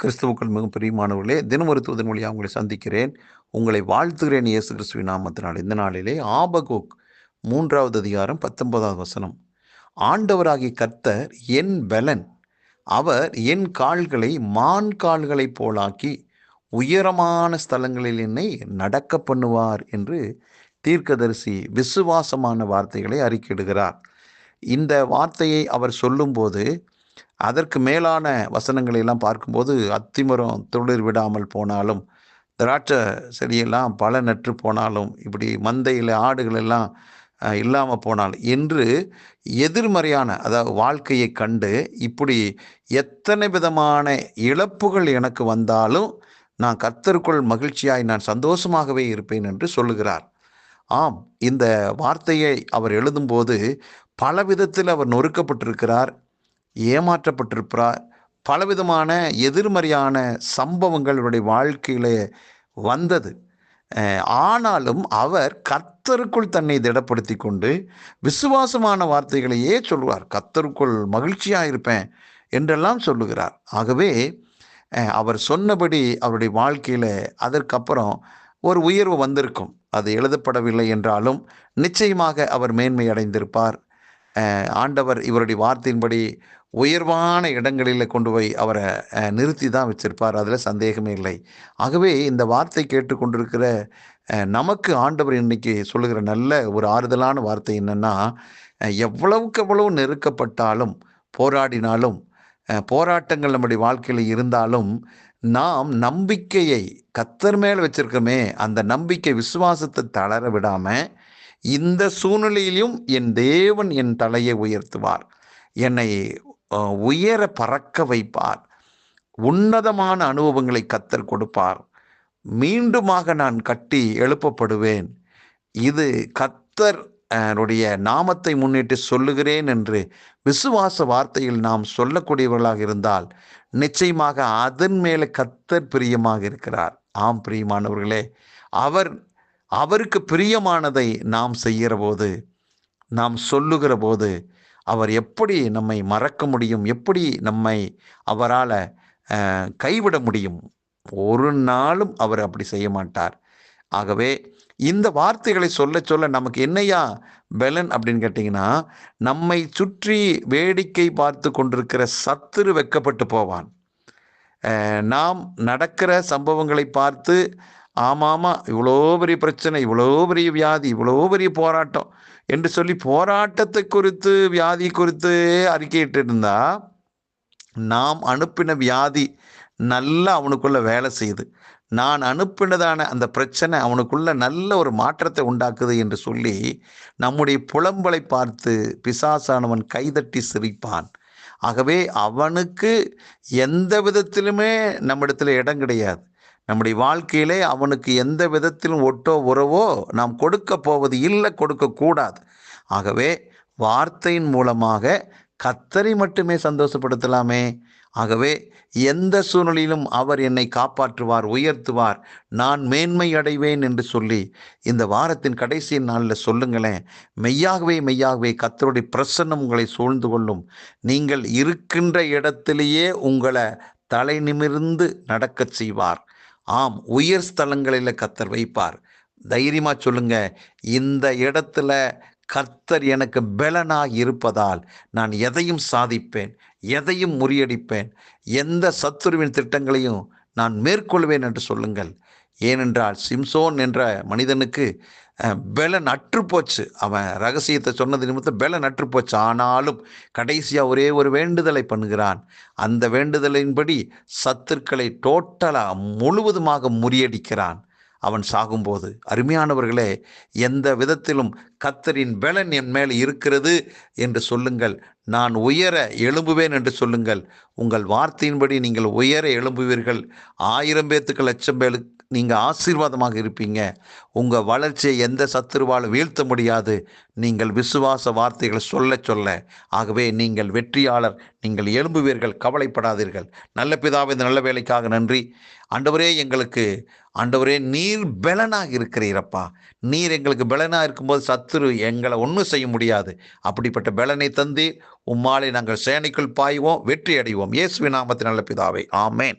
கிறிஸ்துவுக்கள் மிகவும் பிரியமானவர்களே தினமொரு தூதன் மொழியாக உங்களை சந்திக்கிறேன். உங்களை வாழ்த்துகிறேன் இயேசு கிறிஸ்துவின் நாமத்தினால். இந்த நாளிலே ஆபகோக் மூன்றாவது அதிகாரம் பத்தொன்பதாவது வசனம். ஆண்டவராகி கர்த்தர் என் பலன் அவர் என் கால்களை மான் கால்களைப் போலாக்கி உயரமான ஸ்தலங்களில் என்னை நடக்க பண்ணுவார் என்று தீர்க்கதரிசி விசுவாசமான வார்த்தைகளை அறிக்கிடுகிறார் இந்த வார்த்தையை அவர் சொல்லும்போது அதற்கு மேலான வசனங்களை எல்லாம் பார்க்கும்போது அத்திமரம் துளிர் விடாமல் போனாலும் திராட்சை செடியெல்லாம் பல நற்று போனாலும் இப்படி மந்தையில் ஆடுகள் எல்லாம் இல்லாமல் போனாலும் என்று எதிர்மறையான அதாவது வாழ்க்கையை கண்டு இப்படி எத்தனை விதமான இழப்புகள் எனக்கு வந்தாலும் நான் கர்த்தருக்குள் மகிழ்ச்சியாய் நான் சந்தோஷமாகவே இருப்பேன் என்று சொல்லுகிறார். ஆம் இந்த வார்த்தையை அவர் எழுதும்போது பல விதத்தில் அவர் நொறுக்கப்பட்டிருக்கிறார். ஏமாற்றப்பட்டிருப்பார்? பலவிதமான எதிர்மறையான சம்பவங்கள் இவருடைய வாழ்க்கையில் வந்தது. ஆனாலும் அவர் கத்தருக்குள் தன்னை திடப்படுத்தி கொண்டு விசுவாசமான வார்த்தைகளையே சொல்லுவார். கத்தருக்குள் மகிழ்ச்சியாக இருப்பேன் என்றெல்லாம் சொல்லுகிறார். ஆகவே அவர் சொன்னபடி அவருடைய வாழ்க்கையில் அதற்கப்புறம் ஒரு உயர்வு வந்திருக்கும். அது எழுதப்படவில்லை என்றாலும் நிச்சயமாக அவர் மேன்மை அடைந்திருப்பார் ஆண்டவர் இவருடைய வார்த்தையின்படி உயர்வான இடங்களில் கொண்டு போய் அவரை நிறுத்தி தான் வச்சிருப்பார். அதில் சந்தேகமே இல்லை. ஆகவே இந்த வார்த்தை கேட்டுக்கொண்டிருக்கிற நமக்கு ஆண்டவர் இன்னைக்கு சொல்லுகிற நல்ல ஒரு ஆறுதலான வார்த்தை என்னென்னா எவ்வளவுக்கு எவ்வளவு நெருக்கப்பட்டாலும் போராடினாலும் போராட்டங்கள் நம்முடைய வாழ்க்கையில் இருந்தாலும் நாம் நம்பிக்கையை கத்தர் மேல் வச்சிருக்கோமே அந்த நம்பிக்கை விசுவாசத்தை தளர விடாமல் இந்த சூழ்நிலையிலும் என் தேவன் என் தலையை உயர்த்துவார். என்னை உயர பறக்க வைப்பார். உன்னதமான அனுபவங்களை கத்தர் கொடுப்பார். மீண்டுமாக நான் கட்டி எழுப்பப்படுவேன். இது கத்தர் நாமத்தை முன்னிட்டு சொல்லுகிறேன் என்று விசுவாச வார்த்தையில் நாம் சொல்லக்கூடியவர்களாக இருந்தால் நிச்சயமாக அதன் மேலே கத்தர் பிரியமாக இருக்கிறார். ஆம் பிரியமானவர்களே அவர் அவருக்கு பிரியமானதை நாம் செய்கிற போது நாம் சொல்லுகிற போது அவர் எப்படி நம்மை மறக்க முடியும்? எப்படி நம்மை அவரால் கைவிட முடியும்? ஒரு நாளும் அவர் அப்படி செய்ய மாட்டார். ஆகவே இந்த வார்த்தைகளை சொல்ல சொல்ல நமக்கு என்னையா பலன் அப்படின்னு கேட்டிங்கன்னா நம்மை சுற்றி வேடிக்கை பார்த்து கொண்டிருக்கிற சத்துரு வெக்கப்பட்டு போவான். நாம் நடக்கிற சம்பவங்களை பார்த்து ஆமாமா இவ்வளோ பெரிய பிரச்சனை இவ்வளோ பெரிய வியாதி இவ்வளோ பெரிய போராட்டம் என்று சொல்லி போராட்டத்தை குறித்து வியாதி குறித்து அறிக்கையிட்டு இருந்தா நாம் அனுப்பின வியாதி நல்லா அவனுக்குள்ள வேலை செய்யுது. நான் அனுப்பினதான அந்த பிரச்சனை அவனுக்குள்ள நல்ல ஒரு மாற்றத்தை உண்டாக்குது என்று சொல்லி நம்முடைய புலம்பலை பார்த்து பிசாசானவன் கைதட்டி சிரிப்பான். ஆகவே அவனுக்கு எந்த விதத்திலுமே நம்மிடத்தில் இடம் கிடையாது. நம்முடைய வாழ்க்கையிலே அவனுக்கு எந்த விதத்திலும் ஒட்டோ உறவோ நாம் கொடுக்க போவது இல்லை கொடுக்கக்கூடாது ஆகவே வார்த்தையின் மூலமாக கத்தரை மட்டுமே சந்தோஷப்படுத்தலாமே. ஆகவே எந்த சூழ்நிலையிலும் அவர் என்னை காப்பாற்றுவார் உயர்த்துவார் நான் மேன்மை அடைவேன் என்று சொல்லி இந்த வாரத்தின் கடைசி நாளில் சொல்லுங்களேன். மெய்யாகவே மெய்யாகவே கத்தருடைய பிரசன்னம் உங்களை சூழ்ந்து கொள்ளும். நீங்கள் இருக்கின்ற இடத்திலேயே உங்களை தலை நிமிர்ந்து நடக்கச் செய்வார். ஆம் உயர் ஸ்தலங்களில் கத்தர் வைப்பார். தைரியமாக சொல்லுங்க இந்த இடத்துல கர்த்தர் எனக்கு பலனாக இருப்பதால் நான் எதையும் சாதிப்பேன் எதையும் முறியடிப்பேன் எந்த சத்துருவின் திட்டங்களையும் நான் மேற்கொள்வேன் என்று சொல்லுங்கள். ஏனென்றால் சிம்சோன் என்ற மனிதனுக்கு பலன் அற்று போச்சு. அவன் ரகசியத்தை சொன்னது நிமித்தம் பலன் அற்று போச்சு. ஆனாலும் கடைசியாக ஒரே ஒரு வேண்டுதலை பண்ணுகிறான். அந்த வேண்டுதலின்படி சத்துருக்களை டோட்டலாக முழுவதுமாக முறியடிக்கிறான். அவன் சாகும்போது அருமையானவர்களே எந்த விதத்திலும் கத்தரின் பலன் என் மேல் இருக்கிறது என்று சொல்லுங்கள். நான் உயர எழும்புவேன் என்று சொல்லுங்கள். உங்கள் வார்த்தையின்படி நீங்கள் உயர எழும்புவீர்கள். ஆயிரம் பேத்துக்கு லட்சம் பேருக்கு நீங்கள் ஆசீர்வாதமாக இருப்பீங்க. உங்கள் வளர்ச்சியை எந்த சத்துருவாலும் வீழ்த்த முடியாது. நீங்கள் விசுவாச வார்த்தைகளை சொல்ல சொல்ல. ஆகவே நீங்கள் வெற்றியாளர். நீங்கள் எழும்புவீர்கள். கவலைப்படாதீர்கள். நல்ல பிதாவை இந்த நல்ல வேலைக்காக நன்றி. ஆண்டவரே எங்களுக்கு ஆண்டவரே நீர் பலனாக இருக்கிறீரப்பா. நீர் எங்களுக்கு பலனாக இருக்கும்போது சத்துரு எங்களை ஒன்றும் செய்ய முடியாது. அப்படிப்பட்ட பலனை தந்து உம்மாலை நாங்கள் சேனைக்குள் பாய்வோம் வெற்றி அடைவோம். இயேசுவின் நாமத்தின் நல்ல பிதாவை. ஆமேன்.